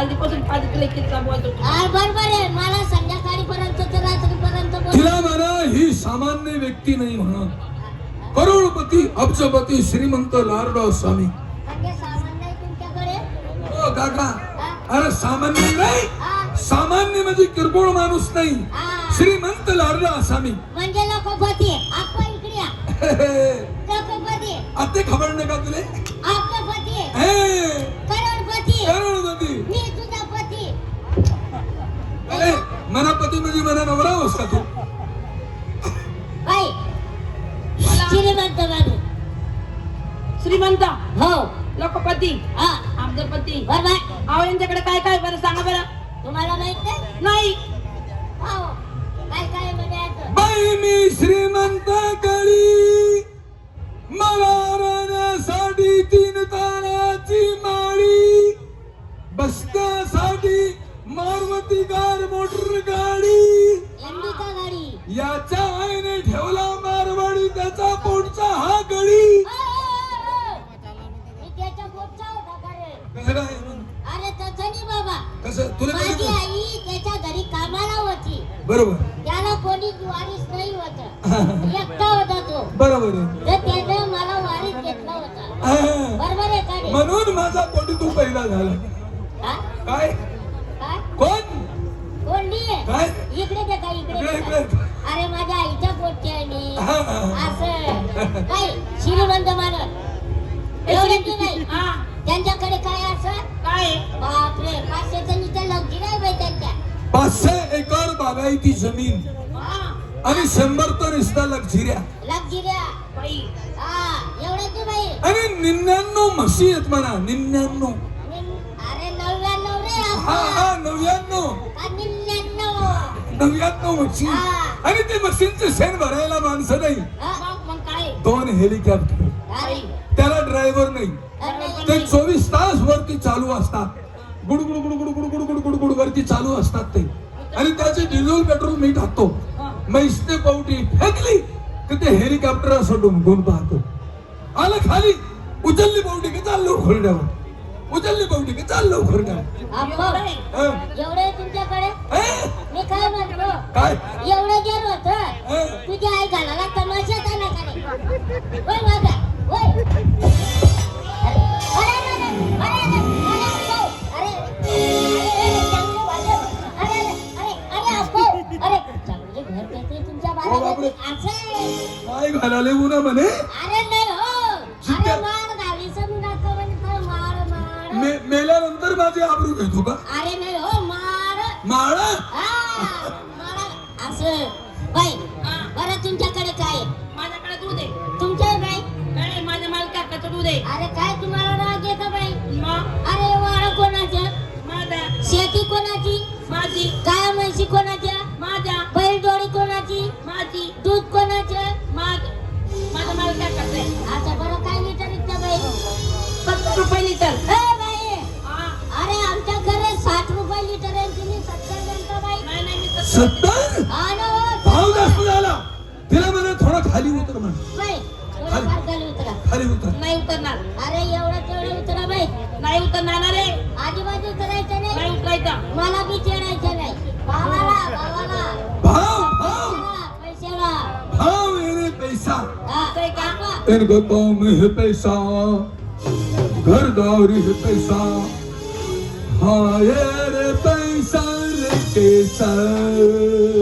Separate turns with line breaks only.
हल्दीपासून पाच बोलतो
हा, बरोबर आहे. मला संध्याकाळी पर्यंत तर रात्रीपर्यंत बोल
तिला म्हणा ही सामान्य व्यक्ती नाही म्हणा. करोडपती अब्जपती श्रीमंत लारडा स्वामी.
म्हणजे सामान नाही तुमच्याकडे?
ओ काका.
हा?
अरे सामान्य नाही.
हा?
सामान्य म्हणजे किरकोळ माणूस नाही.
हा.
श्रीमंत लाडला असामी
म्हणजे लोकपती आपण इकडे या. लोकपती
आता खबर नाही का तुले?
आपला पती
हे,
श्रीमंत बाबू
श्रीमंत?
हो.
लोकपती?
हा.
अब्जपती
बरोबर.
अहो यांच्याकडे काय काय बरं सांगा बरं.
तुम्हाला माहीत नाही
नाही.
हो. काय काय म्हणायचं
बाई मी श्रीमंत कळी मला राहण्यासाठी तीन ताराची माळी. बसण्यासाठी मारुती कार मोटर गाडी.
गाडी.
याच्या आईने कसं? तुला
माझी आई त्याच्या घरी कामाला होती.
बरोबर.
त्याला कोणी वारीस नाही होत. एकटा होता तो.
बरोबर आहे.
तर त्यानं मला वारीस घेतला होता.
हा.
बरोबर आहे का रे?
म्हणून माझा पोटी तू पहिला झाला.
हा?
काय?
काय?
कोण?
आहे?
काय?
इकडे दे का इकडे
इकडे,
दे का?
इकडे.
अरे माझ्या आईच्या पोटची आहे मी
हा, हा.
असं. काय? श्रीमंत मानत एवढे की नाही?
हा.
त्यांच्याकडे काय असं?
काय?
बापरे पाचशे
पाचशे एकर बागायती जमीन. आणि शंभर तर रिश्ता लक्झिऱ्या आणि निन्यानो म्हशी आहेत म्हणा
निन्यानो
हा हा नव्याण्णव. नव्याण्णव आणि ते मशीनचे शेण भरायला माणसं नाही. दोन हेलिकॉप्टर. त्याला ड्रायव्हर नाही. ते चोवीस तास वरती चालू असतात. गुडगुड गुडगुड गुडगुड गुडगुड वरती चालू असतात ते. आणि त्याचे डिझेल पेट्रोल मी टाकतो. म्हैसने पावटी फेकली तर ते हेलिकॉप्टर असं डुंबून पाहतो. आलं खाली. उचलली पावटी की चाल लवकर द्यावं उचलली पावटी की चाल लवकर द्यावं
अप्पा,
हं?
एवढे आहे तुमच्याकडे?
हं?
मी काय म्हणतो?
काय?
एवढं गेलो होत
हं?
तुझी आई घालाला तमाशाच आला का रे
काय घालाले उन्हा म्हणे.
अरे नाही हो
जिद्द-
अरे मार घाली समजायचं म्हणजे मार मार
मे मेल्यानंतर माझे आबरू घेतो का?
अरे नाही हो मार
माळा?
हा, असं बाई बरं तुमच्याकडे काय आहे?
माझ्याकडे दूध आहे
तुमच्या बाई
काय माझ्या मालकाचं दूध आहे
अरे काय तुम्हाला राग येतो बाई
मग
अरे वार कोणाच्या
माझ्या
शेती कोणाची?
माझी
काय म्हशी
सत्तर? हा
भाव. जास्त झाला. तिला म्हणा थोडा खाली उतर म्हण.
खाली. उतरा.
खाली उतर.
नाही उतरणार.
अरे एवढं तेवढं उतरा बाई.
नाही उतरणार रे
आजूबाजू उतरायचं नाही.
नाही उतरायचं.
मला बी चढायचं नाही. भावाला भावाला.
भाव भाव.
पैशाला,
भाव येणे पैसा.
हा,
इनको कौम है पैसा. घरदारी है पैसा. हाँ ये रे पैसा. ที่เธอ